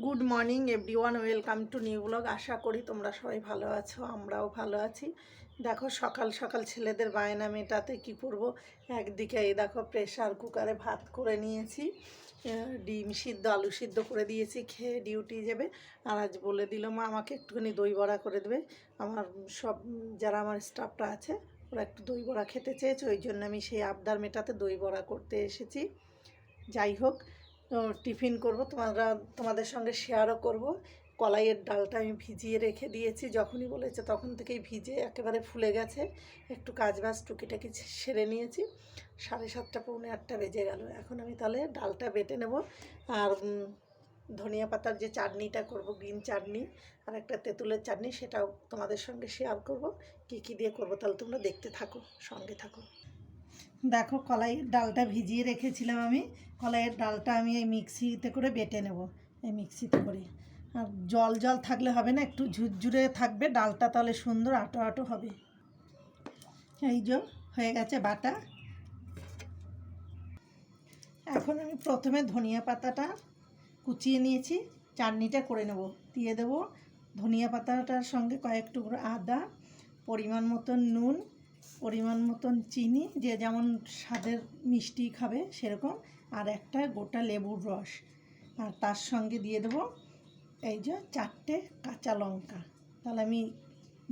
Good morning everyone welcome to new blog আশা করি তোমরা সবাই ভালো আছো, আমরাও ভালো আছি। দেখো, সকাল সকাল ছেলেদের বায়না মেটাতে কি করব? একদিকে এই দেখো প্রেশার কুকারে ভাত করে নিয়েছি ডিম সিদ্ধ, আলু সিদ্ধ করে দিয়েছি, খেয়ে ডিউটি যাবে। আর আজ বলে দিল মা, আমাকে একটুখানি দই বড়া করে দেবে। আমার সব, যারা আমার স্টাফটা আছে, ওরা একটু দই বড়া খেতে চেয়েছে, ওই জন্য আমি সেই আবদার মেটাতে দই বড়া করতে এসেছি। যাই হোক টিফিন করব, তোমরা, তোমাদের সঙ্গে শেয়ারও করব। কলাইয়ের ডালটা আমি ভিজিয়ে রেখে দিয়েছি, যখনই বলেছে তখন থেকেই ভিজে একেবারে ফুলে গেছে। একটু কাজ বাজ টুকিটাকি সেরে নিয়েছি। সাড়ে সাতটা, পৌনে আটটা বেজে গেল। এখন আমি তাহলে ডালটা বেটে নেব। আর ধনিয়া পাতার যে চাটনিটা করব, গ্রিন চাটনি আর একটা তেঁতুলের চাটনি, সেটাও তোমাদের সঙ্গে শেয়ার করব। কি কি দিয়ে করব তাহলে তোমরা দেখতে থাকো, সঙ্গে থাকো। দেখো কলাইয়ের ডালটা ভিজিয়ে রেখেছিলাম আমি। কলাইয়ের ডালটা আমি এই মিক্সিতে করে বেটে নেব, এই মিক্সিতে করে। আর জল জল থাকলে হবে না, একটু ঝুরঝুরে থাকবে, ডালটা তাহলে সুন্দর আটো আটো হবে। এই যে হয়ে গেছে বাটা। এখন আমি প্রথমে ধনিয়া পাতাটা কুচিয়ে নিয়েছি, চাটনিটা করে নেব। দিয়ে দেবো ধনিয়া পাতাটার সঙ্গে কয়েক টুকরো আদা, পরিমাণ মতন নুন পরিমাণ মতন চিনি, যে যেমন স্বাদের মিষ্টি খাবে সেরকম, আর একটা গোটা লেবুর রস। আর তার সঙ্গে দিয়ে দেবো এই যে চারটে কাঁচা লঙ্কা। তাহলে আমি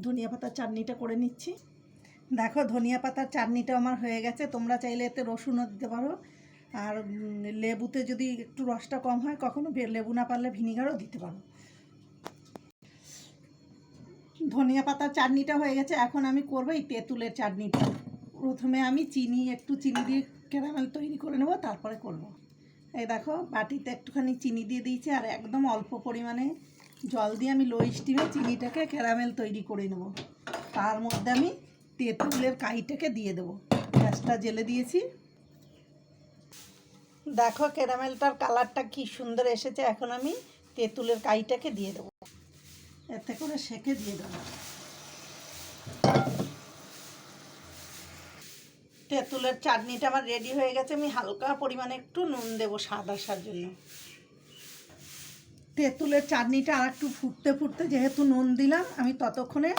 ধনিয়া পাতার চাটনিটা করে নিচ্ছি। দেখো, ধনিয়া পাতার চাটনিটা আমার হয়ে গেছে। তোমরা চাইলে এতে রসুনও দিতে পারো। আর লেবুতে যদি একটু রসটা কম হয়, কখনো লেবু না পারলে ভিনিগারও দিতে পারো। ধনিয়া পাতার চাটনিটা হয়ে গেছে। এখন আমি করব এই তেঁতুলের চাটনিটা। প্রথমে আমি চিনি, একটু চিনি দিয়ে ক্যারামেল তৈরি করে নেব, তারপরে করব। এই দেখো, বাটিতে একটুখানি চিনি দিয়ে দিয়েছি, আর একদম অল্প পরিমাণে জল দিয়ে আমি লো স্টিমে চিনিটাকে ক্যারামেল তৈরি করে নেব। তার মধ্যে আমি তেঁতুলের কাইটাকে দিয়ে দেবো। গ্যাসটা জেলে দিয়েছি। দেখো ক্যারামেলটার কালারটা কি সুন্দর এসেছে। এখন আমি তেঁতুলের কাইটাকে দিয়ে দেবো। এতে করে সেকে দিয়ে দেবো। তেঁতুলের চাটনিটা আমার রেডি হয়ে গেছে। আমি হালকা পরিমাণে একটু নুন দেবো স্বাদ আসার জন্য। তেঁতুলের চাটনিটা আর একটু ফুটতে ফুটতে যেহেতু নুন দিলাম, আমি ততক্ষণে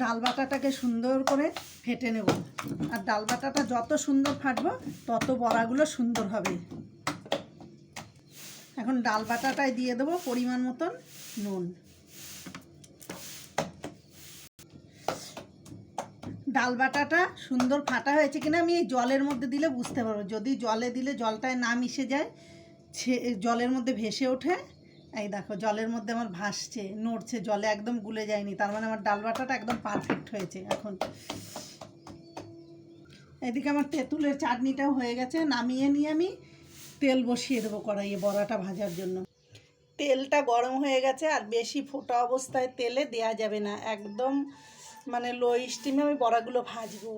ডাল বাটাটাকে সুন্দর করে ফেটে নেব। আর ডাল বাটাটা যত সুন্দর ফাটবো, তত বড়াগুলো সুন্দর হবে। এখন ডাল বাটাটায় দিয়ে দেবো পরিমাণ মতন নুন। ডাল বাটাটা সুন্দর ফাটা হয়েছে কিনা আমি এই জলের মধ্যে দিলে বুঝতে পারব। যদি জলে দিলে জলটায় না মিশে যায়, ছে- জলের মধ্যে ভেসে ওঠে, এই দেখো জলের মধ্যে আমার ভাসছে, নড়ছে, জলে একদম গুলে যায়নি। তার মানে আমার ডাল বাটাটা একদম পারফেক্ট হয়েছে এখন। এদিকে আমার তেঁতুলের চাটনিটাও হয়ে গেছে, নামিয়ে নিয়ে আমি তেল বসিয়ে দেবো কড়াইয়ে বড়াটা ভাজার জন্য। তেলটা গরম হয়ে গেছে আর বেশি ফোটা অবস্থায় তেলে দেয়া যাবে না। একদম মানে লো স্টিমে আমি বড়াগুলো ভাজবো।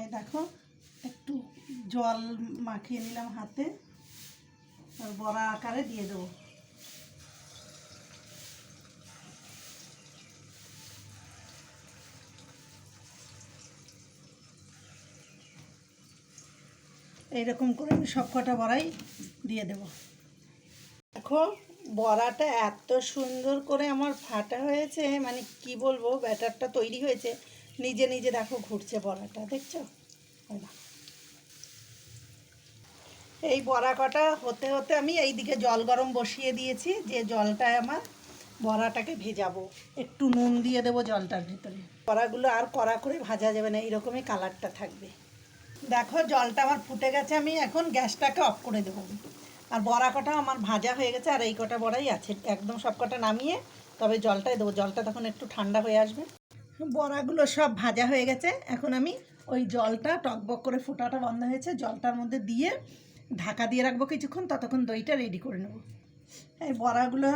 এই দেখো, একটু জল মাখিয়ে নিলাম হাতে। আর বড়া আকারে দিয়ে দেবো। এইরকম করে আমি সব কটা বড়াই দিয়ে দেব। দেখো, বড়াটা এত সুন্দর করে আমার ফাটা হয়েছে মানে কি বলব, ব্যাটারটা তৈরি হয়েছে। নিজে নিজে দেখো ঘুরছে বড়াটা, দেখছ? এই বড়া কটা হতে হতে আমি এই দিকে জল গরম বসিয়ে দিয়েছি, যে জলটায় আমার বড়াটাকে ভেজাবো। একটু নুন দিয়ে দেবো জলটার ভিতরে। বড়াগুলো আর কড়া করে ভাজা যাবে না, এইরকমই কালারটা থাকবে। দেখো, জলটা আমার ফুটে গেছে, আমি এখন গ্যাসটাকে অফ করে দেবো। আর বড়া কটা আমার ভাজা হয়ে গেছে, আর এই কটা বড়াই আছে। একদম সব কটা নামিয়ে তবে জলটাই দেবো। জলটা তখন একটু ঠান্ডা হয়ে আসবে। বড়াগুলো সব ভাজা হয়ে গেছে। এখন আমি ওই জলটা টকবক করে ফোটাটা বন্ধ হয়েছে। জলটার মধ্যে দিয়ে ঢাকা দিয়ে রাখব কিছুক্ষণ, ততক্ষণ দইটা রেডি করে নেব। এই বড়াগুলো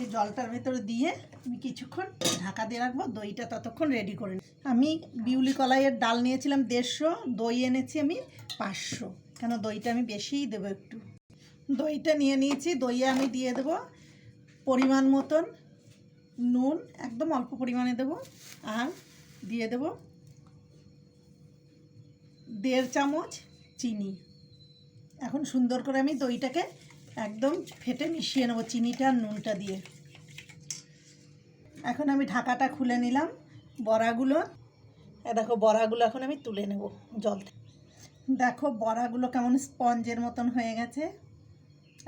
এই জলটার ভেতরে দিয়ে আমি কিছুক্ষণ ঢাকা দিয়ে রাখব, দইটা ততক্ষণ রেডি করে আমি বিউলি কলাইয়ের ডাল নিয়েছিলাম দেড়শো, দই এনেছি আমি পাঁচশো। কেন দইটা আমি বেশিই দেবো একটু? দইটা নিয়ে নিয়েছি, দইয়ে আমি দিয়ে দেবো পরিমাণ মতন নুন, একদম অল্প পরিমাণে দেবো, আর দিয়ে দেবো দেড় চামচ চিনি। এখন সুন্দর করে আমি দইটাকে একদম ফেটে মিশিয়ে নেব চিনিটা আর নুনটা দিয়ে। এখন আমি ঢাকাটা খুলে নিলাম বড়াগুলো। দেখো, বড়াগুলো এখন আমি তুলে নেব জল দেখো, বড়াগুলো কেমন স্পঞ্জের মতন হয়ে গেছে।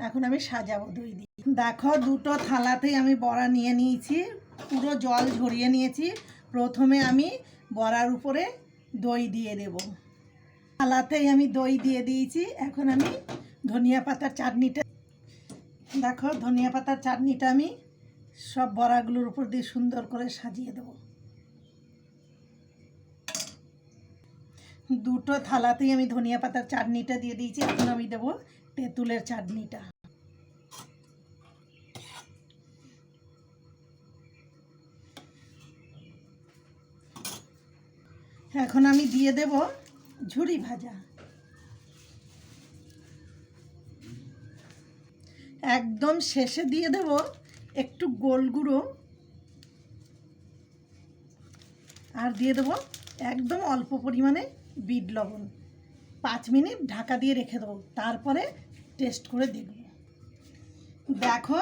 এখন আমি সাজাবো দই দিয়ে। দেখো, দুটো থালাতেই আমি বড়া নিয়ে নিয়েছি। পুরো জল ঝরিয়ে নিয়েছি। প্রথমে আমি বড়ার উপরে দই দিয়ে দেব। থালাতেই আমি দই দিয়ে দিয়েছি। এখন আমি ধনিয়া পাতার চাটনিটা দেখো ধনিয়া পাতার চাটনিটা আমি সব বড়াগুলোর উপর দিয়ে সুন্দর করে সাজিয়ে দেবো। দুটো থালাতেই আমি ধনিয়া পাতার চাটনিটা দিয়ে দিয়েছি, এখন আমি দেবো তেঁতুলের চাটনিটা। এখন আমি দিয়ে দেব ঝুরি ভাজা। একদম শেষে দিয়ে দেব একটু গোল গুঁড়ো। আর দিয়ে দেবো একদম অল্প পরিমাণে বিট লবণ। পাঁচ মিনিট ঢাকা দিয়ে রেখে দেবো, তারপরে টেস্ট করে দেখব। দেখো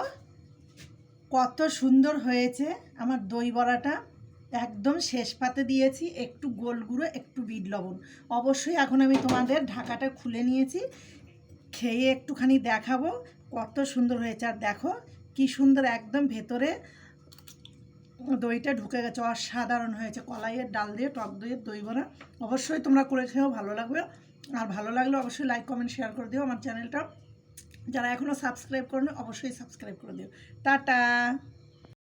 কত সুন্দর হয়েছে আমার দই বড়াটা। একদম শেষ পাতে দিয়েছি একটু গোল গুঁড়ো, একটু বিট লবণ। অবশ্যই এখন আমি তোমাদের ঢাকাটা খুলে নিয়েছি, খেয়ে একটুখানি দেখাবো। কত সুন্দর হয়েছে। আর দেখো, কি সুন্দর একদম ভেতরে দইটা ঢুকে গেছে, অসাধারণ হয়েছে। কলাইয়ের ডাল দিয়ে, টক দইয়ের দই বড়া অবশ্যই তোমরা করে খেয়েও ভালো লাগবে। আর ভালো লাগলে অবশ্যই লাইক কমেন্ট শেয়ার করে দিও। আমার চ্যানেলটা যারা এখনও সাবস্ক্রাইব করেন, অবশ্যই সাবস্ক্রাইব করে দিও। টাটা!